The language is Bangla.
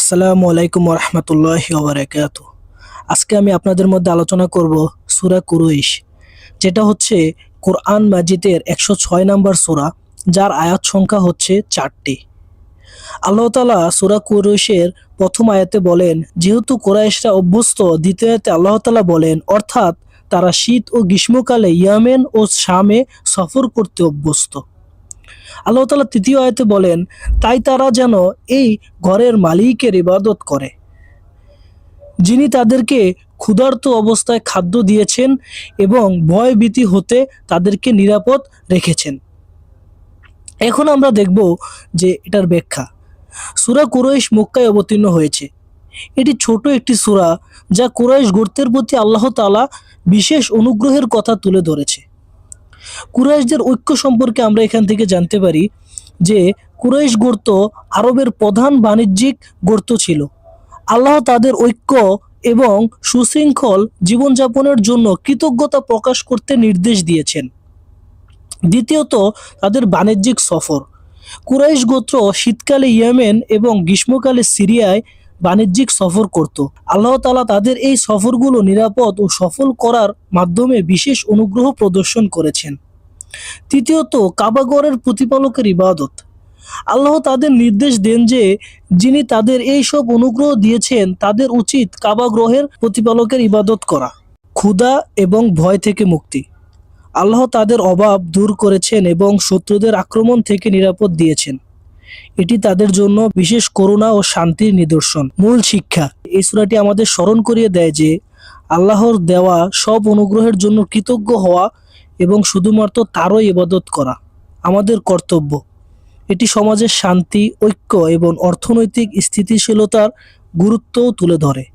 আসসালামু আলাইকুম রহমতুল্লাহ ওবরাকাত আজকে আমি আপনাদের মধ্যে আলোচনা করব সুরা কুরইশ, যেটা হচ্ছে কোরআন মাজিদের একশো ছয় নম্বর সুরা, যার আয়াত সংখ্যা হচ্ছে চারটি। আল্লাহ তালা সুরা কুরইশের প্রথম আয়াতে বলেন, যেহেতু কোরাইশরা অভ্যস্ত, দ্বিতীয় আয়াতে আল্লাহ তালা বলেন, অর্থাৎ তারা শীত ও গ্রীষ্মকালে ইয়ামেন ও শামে সফর করতে অভ্যস্ত। আল্লাহ তালা তৃতীয় আয়তে বলেন, তাই তারা যেন এই ঘরের মালিকের ইবাদত করে। যিনি তাদেরকে ক্ষুধার্ত অবস্থায় খাদ্য দিয়েছেন এবং ভয় ভীতি হতে তাদেরকে নিরাপদ রেখেছেন। এখন আমরা দেখব যে এটার ব্যাখ্যা। সুরা কুরৈশ মক্কায় অবতীর্ণ হয়েছে। এটি ছোট একটি সুরা যা কুরাইশ গোত্রের প্রতি আল্লাহ তাআলা বিশেষ অনুগ্রহের কথা তুলে ধরেছে। কুরাইশদের ঐক্য সম্পর্কে আমরা এখান থেকে জানতে পারি যে কুরাইশ গোর্ত আরবের প্রধান বাণিজ্যিক গোর্ত ছিল। আল্লাহ তাদের ঐক্য এবং সুশৃঙ্খল জীবনযাপনের জন্য কৃতজ্ঞতা প্রকাশ করতে নির্দেশ দিয়েছেন। দ্বিতীয়ত, তাদের বাণিজ্যিক সফর। কুরাইশ গোত্র শীতকালে ইয়েমেন এবং গ্রীষ্মকালে সিরিয়ায় বাণিজ্যিক সফর করত। আল্লাহ তালা তাদের এই সফরগুলো নিরাপদ ও সফল করার মাধ্যমে বিশেষ অনুগ্রহ প্রদর্শন করেছেন। তৃতীয়ত, কাবাগরের প্রতিপালকের ইবাদত। আল্লাহ তাদের নির্দেশ দেন যে, যিনি তাদের এই সব অনুগ্রহ দিয়েছেন, তাদের উচিত কাবাগ্রহের প্রতিপালকের ইবাদত করা, ক্ষুধা এবং ভয় থেকে মুক্তি। আল্লাহ তাদের অভাব দূর করেছেন এবং শত্রুদের আক্রমণ থেকে নিরাপদ দিয়েছেন। এটি তাদের জন্য বিশেষ করুণা ও শান্তির নিদর্শন। মূল শিক্ষা, এই সূরাটি আমাদের স্মরণ করিয়ে দেয় যে, আল্লাহর দেওয়া সব অনুগ্রহের জন্য কৃতজ্ঞ হওয়া এবং শুধুমাত্র তারই ইবাদত করা আমাদের কর্তব্য। এটি সমাজের শান্তি, ঐক্য এবং অর্থনৈতিক স্থিতিশীলতার গুরুত্বও তুলে ধরে।